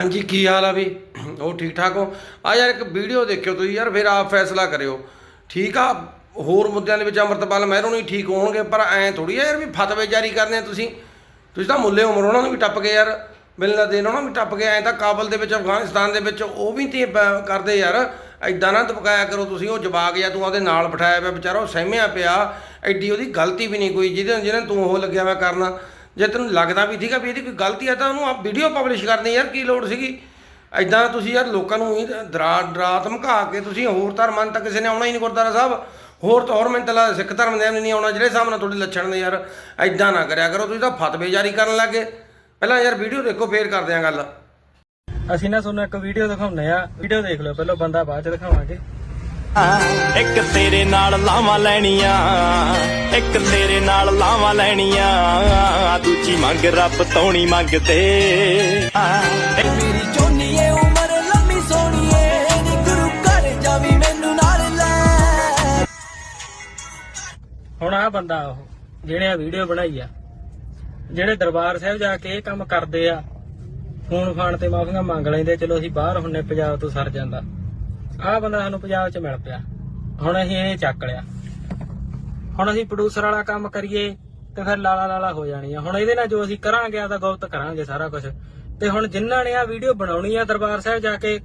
ਹਾਂਜੀ, ਕੀ ਹਾਲ ਆ ਵੀ? ਉਹ ਠੀਕ ਠਾਕ ਹੋ? ਆ ਯਾਰ ਇੱਕ ਵੀਡੀਓ ਦੇਖਿਓ ਤੁਸੀਂ ਯਾਰ, ਫਿਰ ਆਪ ਫੈਸਲਾ ਕਰਿਓ। ਠੀਕ ਆ? ਹੋਰ ਮੁੱਦਿਆਂ ਦੇ ਵਿੱਚ ਅੰਮ੍ਰਿਤਪਾਲ ਮਹਿਰੋਂ ਨਹੀਂ ਠੀਕ ਹੋਣਗੇ, ਪਰ ਐ ਥੋੜੀ ਆ ਯਾਰ ਵੀ ਫਤਵੇ ਜਾਰੀ ਕਰਨੇ ਆ ਤੁਸੀਂ। ਤੁਸੀਂ ਤਾਂ ਮੁੱਲੇ ਉਮਰ, ਉਹਨਾਂ ਨੂੰ ਵੀ ਟੱਪ ਗਏ ਯਾਰ। ਮਿਲਣਾ ਦੇਣ ਉਹਨਾਂ ਨੂੰ ਵੀ ਟੱਪ ਗਏ, ਐ ਤਾਂ ਕਾਬਲ ਦੇ ਵਿੱਚ, ਅਫਗਾਨਿਸਤਾਨ ਦੇ ਵਿੱਚ, ਉਹ ਵੀ ਤੇ ਬ- ਕਰਦੇ ਯਾਰ। ਐਦਾਂ ਨਾ ਦਬਕਾਇਆ ਕਰੋ ਤੁਸੀਂ, ਉਹ ਜਵਾਕ ਜਾਂ ਤੂੰ ਉਹਦੇ ਨਾਲ ਬਿਠਾਇਆ ਪਿਆ, ਵਿਚਾਰਾ ਉਹ ਸਹਿਮਿਆ ਪਿਆ। ਐਡੀ ਉਹਦੀ ਗਲਤੀ ਵੀ ਨਹੀਂ ਕੋਈ, ਜਿਹਦੇ ਜਿਹਨੇ ਤੂੰ ਉਹ ਲੱਗਿਆ ਹੋਇਆ ਕਰਨਾ। ਜੇ ਤੈਨੂੰ ਲੱਗਦਾ ਵੀ ਠੀਕ ਆ ਵੀ ਇਹਦੀ ਕੋਈ ਗਲਤੀ ਆ ਤਾਂ ਉਹਨੂੰ ਆ ਵੀਡੀਓ ਪਬਲਿਸ਼ ਕਰਨੀ ਯਾਰ, ਕੀ ਲੋੜ ਸੀਗੀ? ਐਦਾਂ ਤੁਸੀਂ ਯਾਰ ਲੋਕਾਂ ਨੂੰ ਹੀ ਦਰਾ ਡਰਾ ਧਮਕਾ ਕੇ ਤੁਸੀਂ ਹੋਰ ਧਰਮਾਂ ਨੂੰ ਤਾਂ ਕਿਸੇ ਨੇ ਆਉਣਾ ਹੀ ਨਹੀਂ ਗੁਰਦੁਆਰਾ ਸਾਹਿਬ। ਹੋਰ ਤਾਂ ਹੋਰ ਮੈਨੂੰ ਤਾਂ ਸਿੱਖ ਧਰਮ ਦੇ ਨਹੀਂ ਆਉਣਾ ਜਿਹੜੇ ਹਿਸਾਬ ਨਾਲ ਤੁਹਾਡੇ ਲੱਛਣ ਨੇ ਯਾਰ। ਐਦਾਂ ਨਾ ਕਰਿਆ ਕਰੋ, ਤੁਸੀਂ ਤਾਂ ਫਤਵੇ ਜਾਰੀ ਕਰਨ ਲੱਗੇ। ਪਹਿਲਾਂ ਯਾਰ ਵੀਡੀਓ ਦੇਖੋ, ਫੇਰ ਕਰਦੇ ਆਂ ਗੱਲ। ਅਸੀਂ ਨਾ ਤੁਹਾਨੂੰ ਇੱਕ ਵੀਡੀਓ ਦਿਖਾਉਂਦੇ ਆ। ਵੀਡੀਓ ਦੇਖ ਲਓ, ਪਹਿਲਾਂ ਬੰਦਾ ਬਾਅਦ ਚ ਦਿਖਾਵਾਂਗੇ। ਇੱਕ ਤੇਰੇ ਨਾਲ ਲਾਵਾਂ ਲੈਣੀਆਂ ਇੱਕ ਤੇਰੇ ਨਾਲ ਲਾਵਾਂ ਲੈਣੀਆਂ। ਦੂਜੀ ਮੰਗ ਰੱਬ ਤੋਂ ਨਹੀਂ ਮੰਗਦੇ ਮੇਰੀ ਚੋਨੀਏ ਉਮਰ ਲੰਮੀ ਸੋਣੀਏ ਨੀ ਗੁਰੂ ਘਰ ਜਾਵੀ ਮੈਨੂੰ ਨਾਲ ਲੈ। ਹੁਣ ਆ ਬੰਦਾ ਉਹ ਜਿਹਨੇ ਆ ਵੀਡੀਓ ਬਣਾਈ ਆ ਜਿਹੜੇ ਦਰਬਾਰ ਸਾਹਿਬ ਜਾ ਕੇ ਇਹ ਕੰਮ ਕਰਦੇ ਆ ਫੋਨ ਫਾਨ ਤੇ ਮਾਫੀਆਂ ਮੰਗ ਲੈਂਦੇ ਚਲੋ ਅਸੀਂ ਬਾਹਰ ਹੁੰਨੇ ਪੰਜਾਬ ਤੋਂ ਸਰ ਜਾਂਦਾ। ਆਹ ਬੰਦਾ ਸਾਨੂੰ ਪੰਜਾਬ 'ਚ ਮਿਲ ਪਿਆ। ਹੁਣ ਅਸੀਂ ਇਹ ਚੱਕ ਲਿਆ। ਹੁਣ ਅਸੀਂ ਪ੍ਰੋਡਿਊਸਰ ਵਾਲਾ ਕੰਮ ਕਰੀਏ ਤੇ ਫਿਰ ਲਾਲਾ ਲਾਲਾ ਹੋ ਜਾਣੀ ਆ। ਹੁਣ ਇਹਦੇ ਨਾਲ ਜੋ ਅਸੀਂ ਕਰਾਂਗੇ ਆ ਤਾਂ ਗੁਪਤ ਕਰਾਂਗੇ ਸਾਰਾ ਕੁਝ ਤੇ ਹੁਣ ਜਿਨ੍ਹਾਂ ਨੇ ਆ ਵੀਡੀਓ ਬਣਾਉਣੀ ਆ ਦਰਬਾਰ ਸਾਹਿਬ ਜਾ ਕੇ,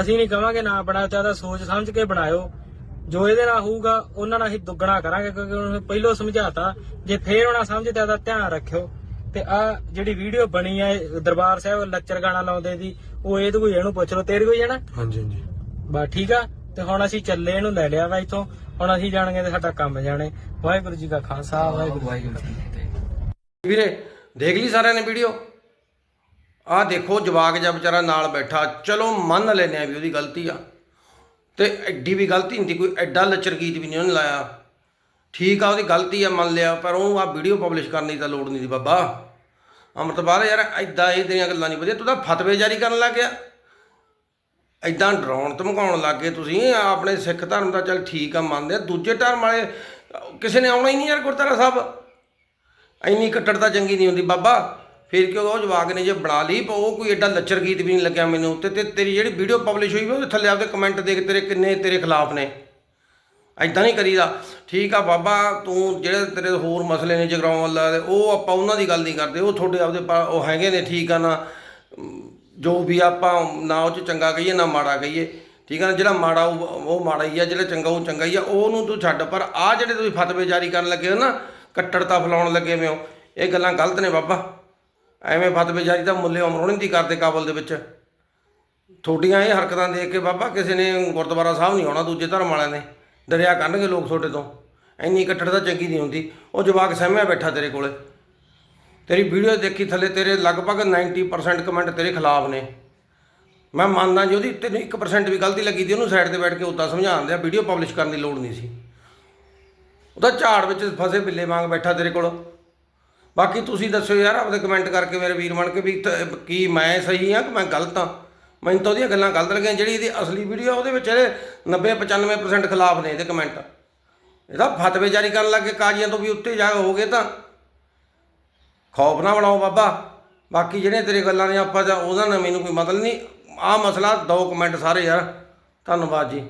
ਅਸੀਂ ਨਹੀਂ ਕਵਾਂਗੇ ਨਾ ਬਣਾਓ ਚਾਹਦਾ ਸੋਚ ਸਮਝ ਕੇ ਬਣਾਇਓ। ਜੋ ਇਹਦੇ ਨਾਲ ਹੋਊਗਾ, ਉਹਨਾਂ ਨਾਲ ਅਸੀਂ ਦੁੱਗਣਾ ਕਰਾਂਗੇ, ਕਿਉਂਕਿ ਉਹਨੂੰ ਪਹਿਲਾਂ ਸਮਝਾਤਾ। ਜੇ ਫੇਰ ਉਹਨਾਂ ਸਮਝਦੇ ਤਾਂ ਧਿਆਨ ਰੱਖਿਓ। ਤੇ ਆ ਜਿਹੜੀ ਵੀਡੀਓ ਬਣੀ ਆ, ਦਰਬਾਰ ਸਾਹਿਬ ਲੱਚਰ ਗਾਣਾ ਲਾਉਂਦੇ ਦੀ, ਉਹ ਇਹਦੇ ਕੋਈ ਇਹਨੂੰ ਪੁੱਛ ਲਓ, ਤੇਰੀ ਕੋਈ ਹੈ ਨਾ? ਹਾਂਜੀ ਹਾਂਜੀ। ਬਸ ਠੀਕ ਆ? ਤੇ ਹੁਣ ਅਸੀਂ ਚੱਲੇ ਇਹਨੂੰ ਲੈ ਲਿਆ ਵਾ ਇੱਥੋਂ। ਹੁਣ ਅਸੀਂ ਜਾਣਗੇ ਤੇ ਸਾਡਾ ਕੰਮ ਜਾਣੇ। ਵਾਹਿਗੁਰੂ ਜੀ ਕਾ ਖਾਲਸਾ ਵਾਹਿਗੁਰੂ ਜੀ ਕੀ ਫਤਿਹ। ਵੀਰੇ ਦੇਖ ਲਈ ਸਾਰਿਆਂ ਨੇ ਵੀਡੀਓ? ਆਹ ਦੇਖੋ ਜਵਾਕ ਜਿਹਾ ਵਿਚਾਰਾ ਨਾਲ ਬੈਠਾ। ਚਲੋ ਮੰਨ ਲੈਨੇ ਆ ਵੀ ਉਹਦੀ ਗਲਤੀ ਆ। ਤੇ ਐਡੀ ਵੀ ਗਲਤੀ ਨਹੀਂ ਕੋਈ ਐਡਾ ਲੱਚਰ ਗੀਤ ਵੀ ਨਹੀਂ ਉਹਨੇ ਲਾਇਆ। ਠੀਕ ਆ ਉਹਦੀ ਗਲਤੀ ਆ ਮੰਨ ਲਿਆ ਪਰ ਉਹ ਆ ਵੀਡੀਓ ਪਬਲਿਸ਼ ਕਰਨ ਦੀ ਤਾਂ ਲੋੜ ਨਹੀਂ ਸੀ ਬਾਬਾ। ਅੰਮ੍ਰਿਤਪਾਲ ਯਾਰ ਐਦਾਂ ਇਹ ਦੀਆਂ ਗੱਲਾਂ ਨਹੀਂ ਵਧੀਆ। ਤੂੰ ਤਾਂ ਫਤਵੇ ਜਾਰੀ ਕਰਨ ਲੱਗ ਗਿਆ। ਐਦਾਂ ਡਰਾਉਣ ਧਮਕਾਉਣ ਲੱਗ ਗਏ ਤੁਸੀਂ, ਆਪਣੇ ਸਿੱਖ ਧਰਮ ਦਾ ਚੱਲ ਠੀਕ ਆ, ਮੰਨਦੇ ਆ। ਦੂਜੇ ਧਰਮ ਵਾਲੇ, ਕਿਸੇ ਨੇ ਆਉਣਾ ਹੀ ਨਹੀਂ ਯਾਰ ਗੁਰਦੁਆਰਾ ਸਾਹਿਬ। ਇੰਨੀ ਕੱਟੜਤਾ ਚੰਗੀ ਨਹੀਂ ਹੁੰਦੀ। ਬਾਬਾ, ਫਿਰ ਕਿਉਂ ਉਹ ਜਵਾਕ ਨੇ ਜੇ ਬਣਾ ਲਈ ਪਰ ਉਹ ਕੋਈ ਐਡਾ ਲੱਚਰ ਗੀਤ ਵੀ ਨਹੀਂ ਲੱਗਿਆ ਮੈਨੂੰ। ਤੇ ਤੇ ਤੇਰੀ ਜਿਹੜੀ ਵੀਡੀਓ ਪਬਲਿਸ਼ ਹੋਈ ਵੀ, ਉਹਦੇ ਥੱਲੇ ਆਪਦੇ ਕਮੈਂਟ ਦੇਖ ਤੇਰੇ ਕਿੰਨੇ ਤੇਰੇ ਖਿਲਾਫ ਨੇ। ਐਦਾਂ ਨਹੀਂ ਕਰੀਦਾ। ਠੀਕ ਆ ਬਾਬਾ, ਤੂੰ ਜਿਹੜੇ ਤੇਰੇ ਹੋਰ ਮਸਲੇ ਨੇ ਜਗਰਾਉਂ ਵਾਲਾ ਦੇ ਉਹ ਆਪਾਂ ਉਹਨਾਂ ਦੀ ਗੱਲ ਨਹੀਂ ਕਰਦੇ। ਉਹ ਤੁਹਾਡੇ ਆਪਦੇ ਪਾ- ਉਹ ਹੈਗੇ ਨੇ, ਠੀਕ ਆ ਨਾ। ਜੋ ਵੀ ਆਪਾਂ ਨਾ ਉਹ ਚ ਚੰਗਾ ਕਹੀਏ, ਨਾ ਮਾੜਾ ਕਹੀਏ, ਠੀਕ ਹੈ ਨਾ? ਜਿਹੜਾ ਮਾੜਾ ਉਹ ਉਹ ਮਾੜਾ ਹੀ ਆ, ਜਿਹੜਾ ਚੰਗਾ ਉਹ ਚੰਗਾ ਹੀ ਆ, ਉਹਨੂੰ ਤੂੰ ਛੱਡ। ਪਰ ਆ ਜਿਹੜੇ ਤੁਸੀਂ ਫਤਵੇ ਜਾਰੀ ਕਰਨ ਲੱਗੇ ਹੋ ਨਾ, ਕੱਟੜਤਾ ਫੈਲਾਉਣ ਲੱਗੇ ਹੋ, ਇਹ ਗੱਲਾਂ ਗਲਤ ਨੇ ਬਾਬਾ। ਐਵੇਂ ਫਤਵੇ ਜਾਰੀ ਤਾਂ ਮੁੱਲੇ ਉਮਰੋਂ ਨਹੀਂ ਕਰਦੇ ਕਾਬਲ ਦੇ ਵਿੱਚ। ਤੁਹਾਡੀਆਂ ਇਹ ਹਰਕਤਾਂ ਦੇਖ ਕੇ ਬਾਬਾ ਕਿਸੇ ਨੇ ਗੁਰਦੁਆਰਾ ਸਾਹਿਬ ਨਹੀਂ ਆਉਣਾ, ਦੂਜੇ ਧਰਮ ਵਾਲਿਆਂ ਨੇ। ਦਰਿਆ ਕਰਨਗੇ ਲੋਕ ਤੁਹਾਡੇ ਤੋਂ। ਇੰਨੀ ਕੱਟੜਤਾ ਚੰਗੀ ਨਹੀਂ ਹੁੰਦੀ। ਉਹ ਜਵਾਕ ਸਹਿਮਿਆ ਬੈਠਾ ਤੇਰੇ ਕੋਲੇ। ਤੇਰੀ ਵੀਡੀਓ ਦੇਖੀ ਥੱਲੇ ਤੇਰੇ ਲਗਭਗ 90% ਕਮੈਂਟ ਤੇਰੇ ਖਿਲਾਫ ਨੇ। ਮੈਂ ਮੰਨਦਾ ਜੀ ਉਹਦੀ ਤੈਨੂੰ 1% ਵੀ ਗਲਤੀ ਲੱਗੀ ਦੀ ਉਹਨੂੰ ਸਾਈਡ ਤੇ ਬੈਠ ਕੇ ਉੱਦਾਂ ਸਮਝਾਉਂਦੇ ਆ ਵੀਡੀਓ ਪਬਲਿਸ਼ ਕਰਨ ਦੀ ਲੋੜ ਨਹੀਂ ਸੀ। ਉਹਦਾ ਝਾੜ ਵਿੱਚ ਫਸੇ ਬਿੱਲੇ ਵਾਂਗ ਬੈਠਾ ਤੇਰੇ ਕੋਲ। ਬਾਕੀ ਤੁਸੀਂ ਦੱਸਿਓ ਯਾਰ, ਆਪਦੇ ਕਮੈਂਟ ਕਰਕੇ ਮੇਰੇ ਵੀਰ ਬਣ ਕੇ ਵੀ ਤ- ਕੀ ਮੈਂ ਸਹੀ ਹਾਂ ਕਿ ਮੈਂ ਗਲਤ ਹਾਂ ਮੈਨੂੰ ਤਾਂ ਉਹਦੀਆਂ ਗੱਲਾਂ ਗਲਤ ਲੱਗੀਆਂ, ਜਿਹੜੀ ਇਹਦੀ ਅਸਲੀ ਵੀਡੀਓ ਉਹਦੇ ਵਿੱਚ ਇਹਦੇ 90 95% ਖਿਲਾਫ ਨੇ ਇਹਦੇ ਕਮੈਂਟ ਇਹਦਾ ਫਤਵੇ ਜਾਰੀ ਕਰਨ ਲੱਗੇ ਕਾਜ਼ੀਆਂ ਤੋਂ ਵੀ ਉੱਤੇ ਜਾ ਹੋ ਗਏ ਤਾਂ। ਖੌਫ ਨਾ ਬਣਾਓ ਬਾਬਾ। ਬਾਕੀ ਜਿਹੜੇ ਤੇਰੇ ਗੱਲਾਂ ਨੇ ਆਪਾਂ ਜਾਂ ਉਹਦਾ ਨਾ ਮੈਨੂੰ ਕੋਈ ਮਤਲਬ ਨਹੀਂ। ਆਹ ਮਸਲਾ ਦੋ ਕਮੈਂਟ ਸਾਰੇ ਯਾਰ। ਧੰਨਵਾਦ ਜੀ।